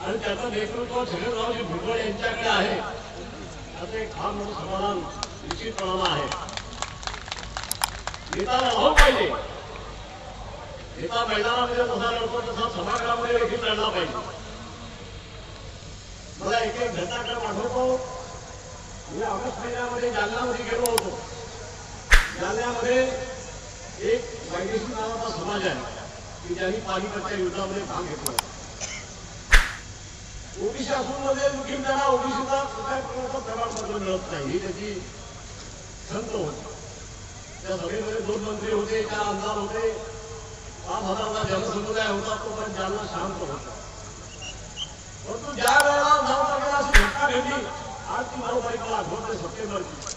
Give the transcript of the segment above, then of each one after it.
आणि नेतृत्व भुजबळ यांच्याकडे आहे त्याचं एक फार मोठं समाधान आहे नेता पाहिजे नेता मैदानामध्ये जसा लढतो तसा सभागृहामध्ये देखील लढला पाहिजे मला एक एक घटनाक्रम आठवतो मी ऑगस्ट महिन्यामध्ये जालन्यामध्ये गेलो होतो जालन्यामध्ये एक वैदेशिक समाज आहे की ज्यांनी पानिपतच्या युद्धामध्ये भाग घेतला. ओबीसी असून मध्ये मुखीम त्यांना ओबीसीचा कुठल्या प्रकारचं प्रमाणपत्र मिळत नाही ही त्याची संत होती. त्या सभेमध्ये दोन मंत्री होते चार आमदार होते. पाच हजारचा जनसमुदाय होता तो पण जालना शांत होता. परंतु ज्या वेळेला नऊ तारखेला अशी घटना घडली आज ती नऊ तारीख मला आठवत नाही सप्टेंबरची.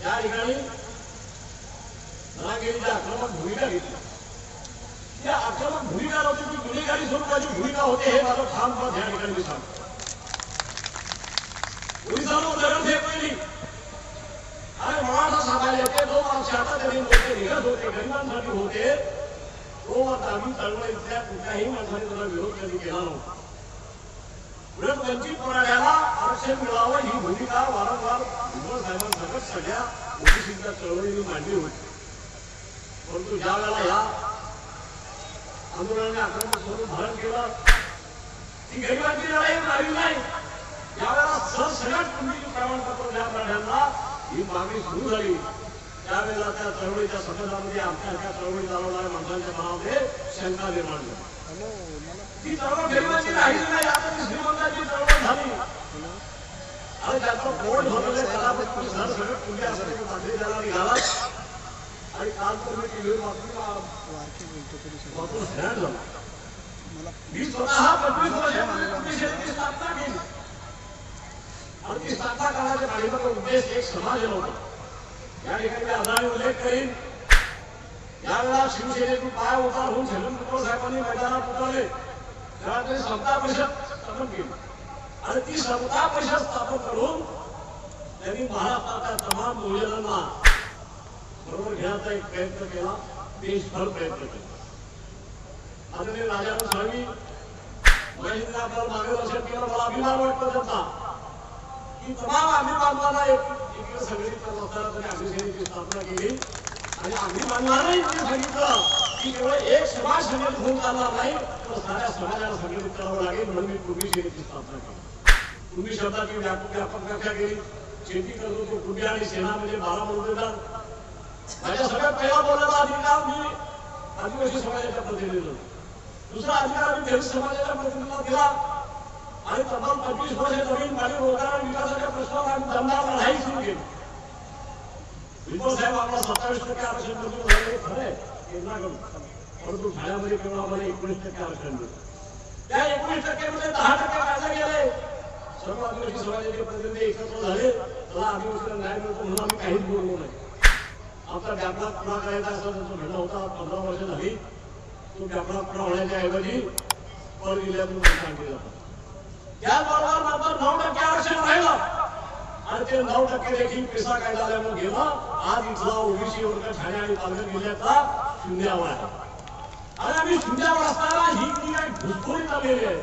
त्या ठिकाणी रागिरीची आक्रमक भूमिका घेतली त्या आक्रमक भूमिका नव्हती ती गुन्हेगारी स्वरूपाची भूमिका होते हे माझं ठाम या ठिकाणी मी सांगतो. पोलिसांवर दगड आणि मराठा समाज जो होते निघत होते गरिबांसाठी होते तो आम्ही चळवळीतल्या कुठल्याही माणसाने त्याला विरोध कधी केला नव्हता. उलट वंचित मराठ्याला आरक्षण मिळावं ही भूमिका वारंवार साहेबांसकट सगळ्या ओबीसीच्या चळवळीने मांडली होती. परंतु ज्या वेळेला ह्या आंदोलनाने आक्रमक स्वरूप धारण केलं ती गरिबांची लढाई राहिली नाही. ज्यावेळेला सहसगट कुंडीची प्रमाणपत्र द्या मराठ्यांना ही मागणी सुरू झाली त्यावेळेला त्या चळवळीच्या संबंधामध्ये आमच्या त्या चळवळी चालवणाऱ्या माणसांच्या मनामध्ये शंका निर्माण झाली. ती चळवळ गरिबांची राहिली नाही आता ती श्रीमंतांची चळवळ झाली. आणि त्याचं बोर्ड भरले त्याला सहसगट सरसगट कुंडी असते निघाला आणि काल तर मी टीव्हीवर बातमी वारके बोलतो तरी सगळं. वाचून हैराण झालो. मला मी स्वतः पंचवीस वर्षापूर्वी कृषी शेतीची स्थापना केली. आणि ती स्थापना करण्याच्या पाठीमागे उद्देश एक समाज नव्हता या ठिकाणी आधारे उल्लेख करीन यावेळेला शिवसेनेतून पाय उतार होऊन भुजबळ साहेबांनी मैदानात उतरले. तेव्हा त्यांनी समता परिषद स्थापन केली. आणि ती समता परिषद स्थापन करून त्यांनी महाराष्ट्राच्या तमाम योजनांना बरोबर घेण्याचा एक प्रयत्न केला देशभर प्रयत्न केला आदरणीय राजाराम स्वामी महेंद्र आपल्याला मार्गदर्शन केलं मला अभिमान वाटतो त्याचा की तमाम आम्ही बांधवांना एक इकडे संघटित असताना त्यांनी सेनेची स्थापना केली आणि आम्ही बांधवांनाही त्यांनी सांगितलं की केवळ एक समाज संघटित होऊन चालणार नाही तर साऱ्या समाजाला संघटित करावं लागेल म्हणून मी पूर्वी सेनेची स्थापना केली पूर्वी शब्दाची व्यापक व्यापक व्याख्या केली शेती करत होतो कुंडी आणि सेना म्हणजे बारा मुलगेदार माझ्या सगळ्यात पहिला बोलण्याचा अधिकार मी आदिवासी समाजाच्या प्रतिनिधीला दुसरा अधिकार मी दलित समाजाच्या प्रतिनिधीला दिला. आणि तब्बल पंचवीस वर्ष जमीन पाणी रोजगार आणि विकासाच्या प्रश्नावर आम्ही दमदार लढाई सुरू केली. भुजबळ साहेब आम्हाला सत्तावीस टक्के आरक्षण मंजूर झाले खरे केंद्राकडून परंतु ठाण्यामध्ये केवळ आम्हाला एकोणीस टक्के आरक्षण मिळतं त्या एकोणीस टक्क्यामध्ये दहा टक्के कायदा गेले. सर्व आदिवासी समाजाचे प्रतिनिधी एकत्र झाले. त्याला आदिवासीला न्याय मिळतो म्हणून आम्ही काहीच बोललो नाही. आमचा व्यापार पुन्हा करायचा असं जो म्हणणं होता पंधरा वर्ष झाली तो व्यापार पुन्हा होण्याच्या ऐवजी पर जिल्ह्यातून सांगितलं जातं. त्याचबरोबर नंतर नऊ टक्के आरक्षण राहिलं. आणि ते नऊ टक्के देखील पैसा कायदा आल्यामुळे गेलं. आज इथला ओबीसी वर्ग ठाणे आणि पालघर जिल्ह्याचा शून्यावर आहे. आणि आम्ही शून्यावर असताना ही जी काही घुसखोरी चाललेली आहे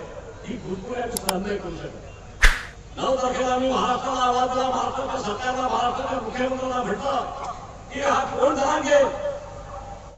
ही घुसखोरी आम्ही सहन नाही करू शकत. नऊ तारखेला आम्ही महाराष्ट्राला आवाज दिला महाराष्ट्राच्या सरकारला महाराष्ट्राच्या मुख्यमंत्र्यांना भेटलं. की हा कोण जरांगे